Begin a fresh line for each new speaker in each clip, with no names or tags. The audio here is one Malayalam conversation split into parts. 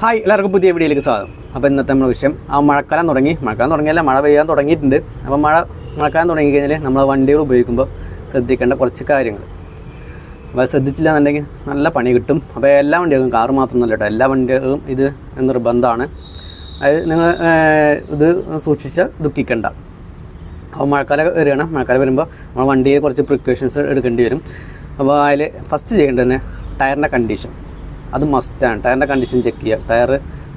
ഹായ് എല്ലാവർക്കും പുതിയ വീഡിയോയിലേക്ക് സ്വാഗതം. അപ്പോൾ ഇന്നത്തെ നമ്മുടെ വിഷയം ആ മഴക്കാലം തുടങ്ങി. മഴക്കാലം തുടങ്ങിയല്ല മഴ പെയ്യാൻ തുടങ്ങിയിട്ടുണ്ട്. അപ്പോൾ മഴ മഴക്കാലം തുടങ്ങി കഴിഞ്ഞാൽ നമ്മൾ വണ്ടികൾ ഉപയോഗിക്കുമ്പോൾ ശ്രദ്ധിക്കേണ്ട കുറച്ച് കാര്യങ്ങൾ. അപ്പോൾ ശ്രദ്ധിച്ചില്ല എന്നുണ്ടെങ്കിൽ നല്ല പണി കിട്ടും. അപ്പോൾ എല്ലാ വണ്ടികൾക്കും കാറ് മാത്രമല്ല കേട്ടോ എല്ലാ വണ്ടികളും ഇത് നിർബന്ധമാണ്. അതായത് നിങ്ങൾ ഇത് സൂക്ഷിച്ച ദുഃഖിക്കേണ്ട. അപ്പോൾ മഴക്കാലം വരികയാണ്. മഴക്കാലം വരുമ്പോൾ നമ്മൾ വണ്ടിയെ കുറച്ച് പ്രിക്കോഷൻസ് എടുക്കേണ്ടി വരും. അപ്പോൾ അതിൽ ഫസ്റ്റ് ചെയ്യേണ്ടത് തന്നെ ടയറിന്റെ കണ്ടീഷൻ അത് മസ്റ്റാണ് ടയറിന്റെ കണ്ടീഷൻ ചെക്ക് ചെയ്യുക. ടയർ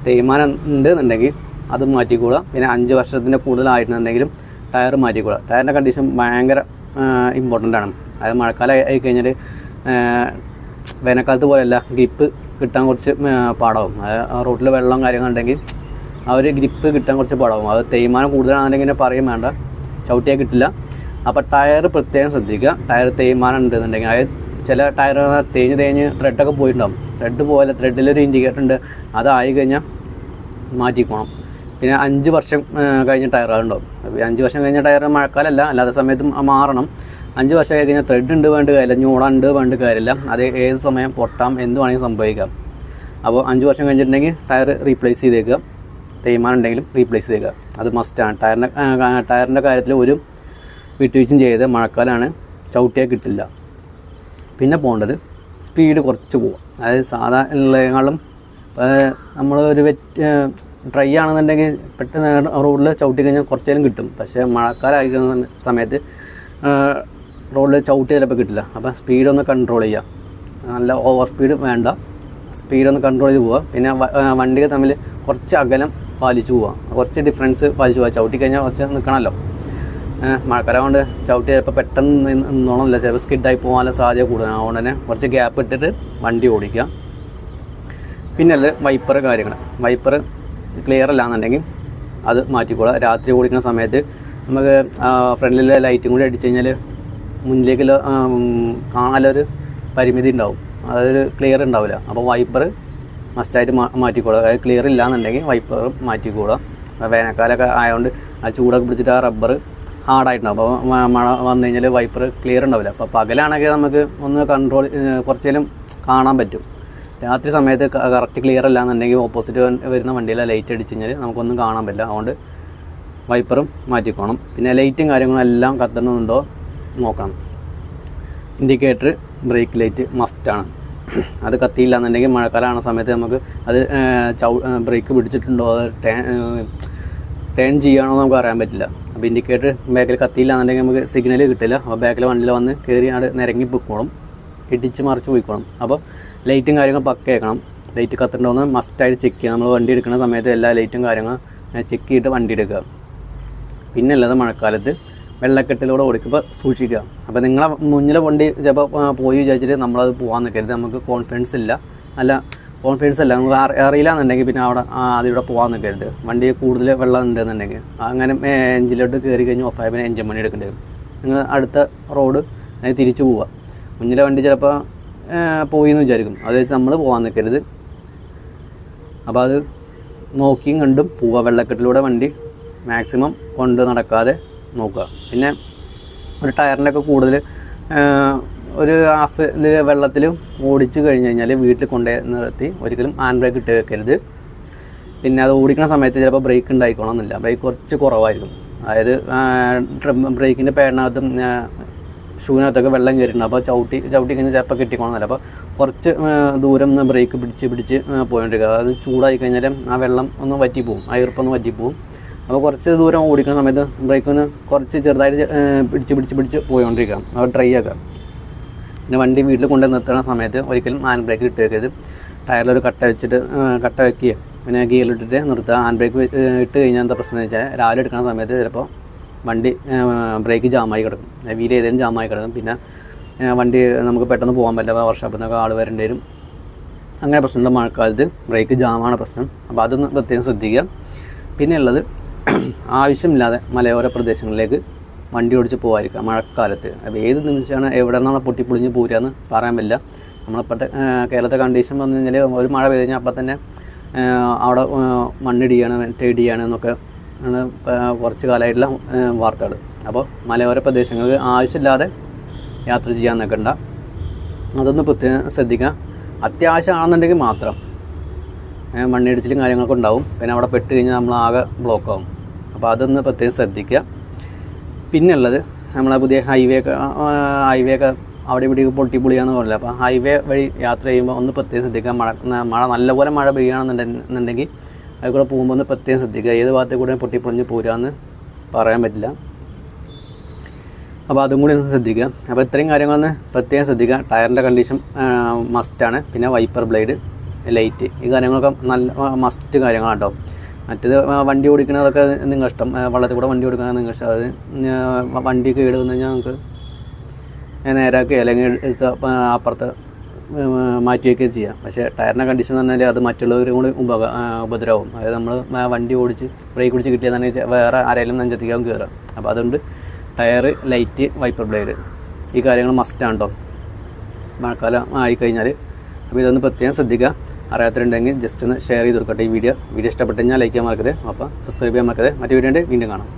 തേയ്മാനം ഉണ്ട് എന്നുണ്ടെങ്കിൽ അത് മാറ്റിക്കൂടുക പിന്നെ അഞ്ച് വർഷത്തിന്റെ കൂടുതലായിട്ടുണ്ടെങ്കിലും ടയർ മാറ്റിക്കൂടുക ടയറിന്റെ കണ്ടീഷൻ ഭയങ്കര ഇമ്പോർട്ടന്റ് ആണ്. അതായത് മഴക്കാലം ആയി കഴിഞ്ഞാൽ വേനൽക്കാലത്ത് പോലെയല്ല ഗ്രിപ്പ് കിട്ടാൻ കുറച്ച് പാടാവും. റോട്ടിൽ വെള്ളം കാര്യങ്ങളുണ്ടെങ്കിൽ ആ ഒരു ഗ്രിപ്പ് കിട്ടാൻ കുറച്ച് പാടാവും. അത് തേയ്മാനം കൂടുതലാണെന്നുണ്ടെങ്കിൽ പറയും വേണ്ട. ചവിട്ടിയാൽ കിട്ടില്ല. അപ്പോൾ ടയർ പ്രത്യേകം ശ്രദ്ധിക്കുക. ടയർ തേയ്മാനം ഉണ്ടെന്നുണ്ടെങ്കിൽ അതായത് ചില ടയർ തേഞ്ഞ് തേഞ്ഞ് ത്രെഡൊക്കെ പോയിട്ടുണ്ടാവും. ത്രെഡ് പോലെ ത്രെഡിലൊരു ഇൻഡിക്കേറ്റർ ഉണ്ട്. അതായി കഴിഞ്ഞാൽ മാറ്റിക്കോണം പിന്നെ അഞ്ച് വർഷം കഴിഞ്ഞ അപ്പോൾ അഞ്ച് വർഷം കഴിഞ്ഞ ടയർ മഴക്കാലല്ല. അല്ലാത്ത സമയത്തും മാറണം. അഞ്ച് വർഷം കഴിഞ്ഞ് കഴിഞ്ഞാൽ ത്രെഡ് ഉണ്ട് വേണ്ട കാര്യമില്ല. ഞൂട ഉണ്ട് വേണ്ട കാര്യമില്ല. അത് ഏത് സമയം പൊട്ടാം എന്ത് വേണമെങ്കിൽ സംഭവിക്കാം. അപ്പോൾ അഞ്ച് വർഷം കഴിഞ്ഞിട്ടുണ്ടെങ്കിൽ ടയർ റീപ്ലേസ് ചെയ്തേക്കുക. തേയ്മാനം ഉണ്ടെങ്കിലും റീപ്ലേസ് ചെയ്തേക്കുക. അത് മസ്റ്റാണ് ടയറിന്റെ ടയറിന്റെ കാര്യത്തിൽ ഒരു വിട്ടുവീഴ്ചയും ചെയ്ത് മഴക്കാലമാണ് ചവിട്ടിയാൽ കിട്ടില്ല. പിന്നെ പോകേണ്ടത് സ്പീഡ് കുറച്ച് പോവുക. അതായത് സാധാ നമ്മൾ ഒരു വെറ്റ് ഡ്രൈ ആണെന്നുണ്ടെങ്കിൽ പെട്ടെന്ന് റോഡിൽ ചവിട്ടി കഴിഞ്ഞാൽ കുറച്ചേലും കിട്ടും. പക്ഷേ മഴക്കാലായിരിക്കുന്ന സമയത്ത് റോഡിൽ ചവിട്ടി ചിലപ്പോൾ കിട്ടില്ല. അപ്പോൾ സ്പീഡൊന്ന് കൺട്രോൾ ചെയ്യുക. നല്ല ഓവർ സ്പീഡ് വേണ്ട. സ്പീഡൊന്ന് കൺട്രോൾ ചെയ്ത് പോവുക. പിന്നെ വണ്ടികൾ തമ്മിൽ കുറച്ച് അകലം പാലിച്ചു പോവുക. കുറച്ച് ഡിഫറൻസ് പാലിച്ചു പോവുക. ചവിട്ടി കഴിഞ്ഞാൽ കുറച്ച് നിൽക്കണമല്ലോ മഴക്കാലം ചവിട്ടി ചിലപ്പോൾ പെട്ടെന്ന് നിന്നോണമില്ല. ചിലപ്പോൾ സ്കിഡായി പോകാനുള്ള സാധ്യത കൂടുതലാണ്. അതുകൊണ്ട് തന്നെ കുറച്ച് ഗ്യാപ്പ് ഇട്ടിട്ട് വണ്ടി ഓടിക്കുക. പിന്നെ അത് വൈപ്പർ കാര്യങ്ങൾ വൈപ്പർ ക്ലിയർ അല്ലാന്നുണ്ടെങ്കിൽ അത് മാറ്റിക്കോളുക. രാത്രി ഓടിക്കുന്ന സമയത്ത് നമുക്ക് ഫ്രണ്ടിലെ ലൈറ്റും കൂടി അടിച്ചു കഴിഞ്ഞാൽ മുന്നിലേക്കുള്ള ആ, കാണാനൊരു പരിമിതി ഉണ്ടാവും. അതൊരു ക്ലിയർ ഉണ്ടാവില്ല. അപ്പോൾ വൈപ്പർ മസ്റ്റായിട്ട് മാ മാറ്റിക്കോളുക. അതായത് ക്ലിയർ ഇല്ലാന്നുണ്ടെങ്കിൽ വൈപ്പർ മാറ്റിക്കോളുക. വേനൽക്കാലൊക്കെ ആയതുകൊണ്ട് ആ ചൂടൊക്കെ പിടിച്ചിട്ട് ആ റബ്ബർ ഹാർഡായിട്ടുണ്ടാവും അപ്പോൾ മഴ വന്നു കഴിഞ്ഞാൽ വൈപ്പർ ക്ലിയർ ഉണ്ടാവില്ല. അപ്പോൾ പകലാണെങ്കിൽ നമുക്ക് ഒന്ന് കൺട്രോൾ കുറച്ചേലും കാണാൻ പറ്റും. രാത്രി സമയത്ത് കറക്റ്റ് ക്ലിയർ അല്ല എന്നുണ്ടെങ്കിൽ ഓപ്പോസിറ്റ് വരുന്ന വണ്ടിയിലെ ലൈറ്റ് അടിച്ച് കഴിഞ്ഞാൽ നമുക്കൊന്നും കാണാൻ പറ്റില്ല. അതുകൊണ്ട് വൈപ്പറും മാറ്റിക്കോണം. പിന്നെ ലൈറ്റും കാര്യങ്ങളും എല്ലാം കത്തണമെന്നുണ്ടോ നോക്കണം. ഇൻഡിക്കേറ്റർ ബ്രേക്ക് ലൈറ്റ് മസ്റ്റാണ് അത് കത്തിയില്ല എന്നുണ്ടെങ്കിൽ മഴക്കാലമാണ് സമയത്ത് നമുക്ക് അത് ചൗ ബ്രേക്ക് പിടിച്ചിട്ടുണ്ടോ? അത് ടേൺ ചെയ്യുകയാണോ നമുക്ക് അറിയാൻ പറ്റില്ല. അപ്പോൾ ഇൻഡിക്കേറ്റർ ബാക്കിൽ കത്തിയില്ല എന്നുണ്ടെങ്കിൽ നമുക്ക് സിഗ്നൽ കിട്ടില്ല. അപ്പോൾ ബാക്കിൽ വണ്ടിയിൽ വന്ന് കയറി അവിടെ നിരങ്ങി പൊക്കോളും ഇടിച്ച് മറിച്ച് പോയിക്കോളും. അപ്പോൾ ലൈറ്റും കാര്യങ്ങളും പക്കയാക്കണം ലൈറ്റ് കത്തുണ്ടോയെന്ന് മസ്റ്റായിട്ട് ചെക്ക് ചെയ്യുക നമ്മൾ വണ്ടി എടുക്കുന്ന സമയത്ത് എല്ലാ ലൈറ്റും കാര്യങ്ങളും ചെക്ക് ചെയ്തിട്ട് വണ്ടി എടുക്കുക. പിന്നെ അല്ലാതെ മഴക്കാലത്ത് വെള്ളക്കെട്ടിലൂടെ ഓടിക്കുമ്പോൾ സൂക്ഷിക്കുക. അപ്പോൾ നിങ്ങളെ മുന്നിലെ വണ്ടി ചിലപ്പോൾ പോയി വിചാരിച്ചിട്ട് നമ്മളത് പോകാൻ നിൽക്കരുത് നമുക്ക് കോൺഫിഡൻസ് ഇല്ല. അല്ല കോൺഫിഡൻസ് അല്ല. നമുക്ക് അറി- അറിയില്ല എന്നുണ്ടെങ്കിൽ പിന്നെ അവിടെ അതിലൂടെ പോകാൻ നിൽക്കരുത് വണ്ടി കൂടുതൽ വെള്ളം ഉണ്ടെന്നുണ്ടെങ്കിൽ അങ്ങനെ എഞ്ചിലോട്ട് കയറി കഴിഞ്ഞ് ഓഫ് പിന്നെ എഞ്ചിൻ പണി എടുക്കേണ്ടി വരും. നിങ്ങൾ അടുത്ത റോഡ് തിരിച്ചു പോവുക. മുന്നിലെ വണ്ടി ചിലപ്പോൾ പോയി എന്ന് വിചാരിക്കും. അത് വെച്ച് നമ്മൾ പോകാൻ നിൽക്കരുത് അപ്പോൾ അത് നോക്കിയും കണ്ടും പോവുക. വെള്ളക്കെട്ടിലൂടെ വണ്ടി മാക്സിമം കൊണ്ട് നടക്കാതെ നോക്കുക. പിന്നെ ഒരു ടയറിന്റെ ഒക്കെ കൂടുതൽ ഒരു ഹാഫ് വെള്ളത്തിൽ ഓടിച്ച് കഴിഞ്ഞ് കഴിഞ്ഞാൽ വീട്ടിൽ കൊണ്ടുപോയി നിർത്തി ഒരിക്കലും ഹാൻഡ് ബ്രേക്ക് ഇട്ട് വെക്കരുത്. പിന്നെ അത് ഓടിക്കുന്ന സമയത്ത് ചിലപ്പോൾ ബ്രേക്ക് ഉണ്ടായിക്കോണമെന്നില്ല ബ്രേക്ക് കുറച്ച് കുറവായിരിക്കും. അതായത് ബ്രേക്കിന്റെ പേടിനകത്തും ഷൂവിനകത്തൊക്കെ വെള്ളം കയറിയിട്ടുണ്ട്. അപ്പോൾ ചവിട്ടി ചവിട്ടി കഴിഞ്ഞാൽ ചിലപ്പോൾ കിട്ടിക്കോണമെന്നില്ല അപ്പോൾ കുറച്ച് ദൂരം ബ്രേക്ക് പിടിച്ച് പിടിച്ച് പോയിക്കുക അത് ചൂടായി കഴിഞ്ഞാൽ ആ വെള്ളം ഒന്ന് വറ്റിപ്പോവും. ആ ഈർപ്പൊന്ന് വറ്റിപ്പോവും. അപ്പോൾ കുറച്ച് ദൂരം ഓടിക്കുന്ന സമയത്ത് ബ്രേക്ക് ഒന്ന് കുറച്ച് ചെറുതായിട്ട് പിടിച്ച് പിടിച്ച് പിടിച്ച് പോയിക്കൊണ്ടിരിക്കുക. അത് ട്രൈ ആക്കുക. പിന്നെ വണ്ടി വീട്ടിൽ കൊണ്ട് നിർത്തുന്ന സമയത്ത് ഒരിക്കലും ഹാൻഡ് ബ്രേക്ക് ഇട്ട് വെക്കരുത് ടയറിലൊരു കട്ട വെച്ചിട്ട് കട്ട വെക്കുക പിന്നെ ഗിയറിലിട്ടിട്ട് നിർത്തുക. ഹാൻഡ് ബ്രേക്ക് ഇട്ട് കഴിഞ്ഞാൽ എന്താ പ്രശ്നം എന്ന് വെച്ചാൽ രാവിലെ എടുക്കുന്ന സമയത്ത് ചിലപ്പോൾ വണ്ടി ബ്രേക്ക് ജാമായി കിടക്കും. വീൽ ഏതെങ്കിലും ജാമായി കിടക്കും. പിന്നെ വണ്ടി നമുക്ക് പെട്ടെന്ന് പോകാൻ പറ്റില്ല. വർഷോപ്പിൽ നിന്നൊക്കെ ആൾ വരേണ്ടി വരും. അങ്ങനെ പ്രശ്നമുണ്ട് മഴക്കാലത്ത് ബ്രേക്ക് ജാമാണ് പ്രശ്നം. അപ്പോൾ അതൊന്ന് പ്രത്യേകം ശ്രദ്ധിക്കുക. പിന്നെ ഉള്ളത് ആവശ്യമില്ലാതെ മലയോര പ്രദേശങ്ങളിലേക്ക് വണ്ടി ഓടിച്ച് പോകാതിരിക്കുക മഴക്കാലത്ത്. അപ്പോൾ ഏത് നിമിഷമാണ് എവിടെ നിന്നാണ് പൊട്ടിപ്പൊളിഞ്ഞ് പോരുകയെന്ന് പറയാൻ പറ്റില്ല. നമ്മളിപ്പോഴത്തെ കേരളത്തെ കണ്ടീഷൻ വന്നു കഴിഞ്ഞാൽ ഒരു മഴ പെയ്ത് കഴിഞ്ഞാൽ അപ്പം തന്നെ അവിടെ മണ്ണിടിയാണ് മറ്റേടിയാണ് എന്നൊക്കെ ആണ് കുറച്ച് കാലമായിട്ടുള്ള വാർത്തകൾ അപ്പോൾ മലയോര പ്രദേശങ്ങൾക്ക് ആവശ്യമില്ലാതെ യാത്ര ചെയ്യാൻ നിൽക്കണ്ട അതൊന്ന് പ്രത്യേകം ശ്രദ്ധിക്കുക. അത്യാവശ്യമാണെന്നുണ്ടെങ്കിൽ മാത്രം മണ്ണിടിച്ചിലും കാര്യങ്ങളൊക്കെ ഉണ്ടാവും. പിന്നെ അവിടെ പെട്ട് കഴിഞ്ഞാൽ നമ്മൾ ആകെ ബ്ലോക്ക് ആവും. അപ്പോൾ അതൊന്ന് പ്രത്യേകം ശ്രദ്ധിക്കുക. പിന്നുള്ളത് നമ്മളെ പുതിയ ഹൈവേ ഒക്കെ ഹൈവേ ഒക്കെ അവിടെ ഇവിടെ പൊട്ടി പൊളിയാന്ന് പറഞ്ഞില്ല? അപ്പോൾ ഹൈവേ വഴി യാത്ര ചെയ്യുമ്പോൾ ഒന്ന് പ്രത്യേകം ശ്രദ്ധിക്കുക. മഴ മഴ നല്ലപോലെ മഴ പെയ്യുകയാണെന്നുണ്ടെന്നുണ്ടെങ്കിൽ അതിൽ കൂടെ പോകുമ്പോൾ ഒന്ന് പ്രത്യേകം ശ്രദ്ധിക്കുക. ഏത് ഭാഗത്തെ കൂടെ പൊട്ടിപ്പൊളിഞ്ഞ് പോരാന്ന് പറയാൻ പറ്റില്ല. അപ്പോൾ അതും കൂടി ഒന്ന് ശ്രദ്ധിക്കുക. അപ്പോൾ ഇത്രയും കാര്യങ്ങളൊന്ന് പ്രത്യേകം ശ്രദ്ധിക്കുക. ടയറിന്റെ കണ്ടീഷൻ മസ്റ്റാണ് പിന്നെ വൈപ്പർ ബ്ലേഡ് ലൈറ്റ് ഈ കാര്യങ്ങളൊക്കെ നല്ല മസ്റ്റ് കാര്യങ്ങളാണ് കേട്ടോ മറ്റേത് വണ്ടി ഓടിക്കുന്നതൊക്കെ നിങ്ങൾ ഇഷ്ടം. വള്ളത്തിൽ കൂടെ വണ്ടി ഓടിക്കാൻ നിങ്ങൾ ഇഷ്ടം. അത് വണ്ടി കേട് വന്നു കഴിഞ്ഞാൽ നമുക്ക് നേരാക്കുക അല്ലെങ്കിൽ അപ്പുറത്ത് ഉം, മാറ്റി വയ്ക്കുകയും ചെയ്യാം. പക്ഷേ ടയറിന്റെ കണ്ടീഷൻ എന്ന് പറഞ്ഞാൽ അത് മറ്റുള്ളവരും കൂടി ഉപക ഉപദ്രവം. അതായത് നമ്മൾ വണ്ടി ഓടിച്ച് ബ്രേക്ക് പിടിച്ച് കിട്ടിയാൽ തന്നെ വേറെ ആരെങ്കിലും നെഞ്ചെത്തിക്കാൻ കയറാം അപ്പോൾ അതുകൊണ്ട് ടയർ ലൈറ്റ് വൈപ്പർ ബ്ലേഡ് ഈ കാര്യങ്ങൾ മസ്റ്റാണ് കേട്ടോ മഴക്കാലം ആയിക്കഴിഞ്ഞാൽ അപ്പോൾ ഇതൊന്ന് പ്രത്യേകം ശ്രദ്ധിക്കുക അറിയാത്തതുണ്ടെങ്കിൽ ജസ്റ്റ് ഒന്ന് ഷെയർ ചെയ്ത് കൊടുക്കട്ടെ ഈ വീഡിയോ വീഡിയോ ഇഷ്ടപ്പെട്ടു കഴിഞ്ഞാൽ ലൈക്ക് ചെയ്യാൻ മറക്കരുത്. അപ്പോൾ സബ്സ്ക്രൈബ് ചെയ്യാൻ മറക്കരുത്. മറ്റു വീഡിയോ വീണ്ടും കാണാം.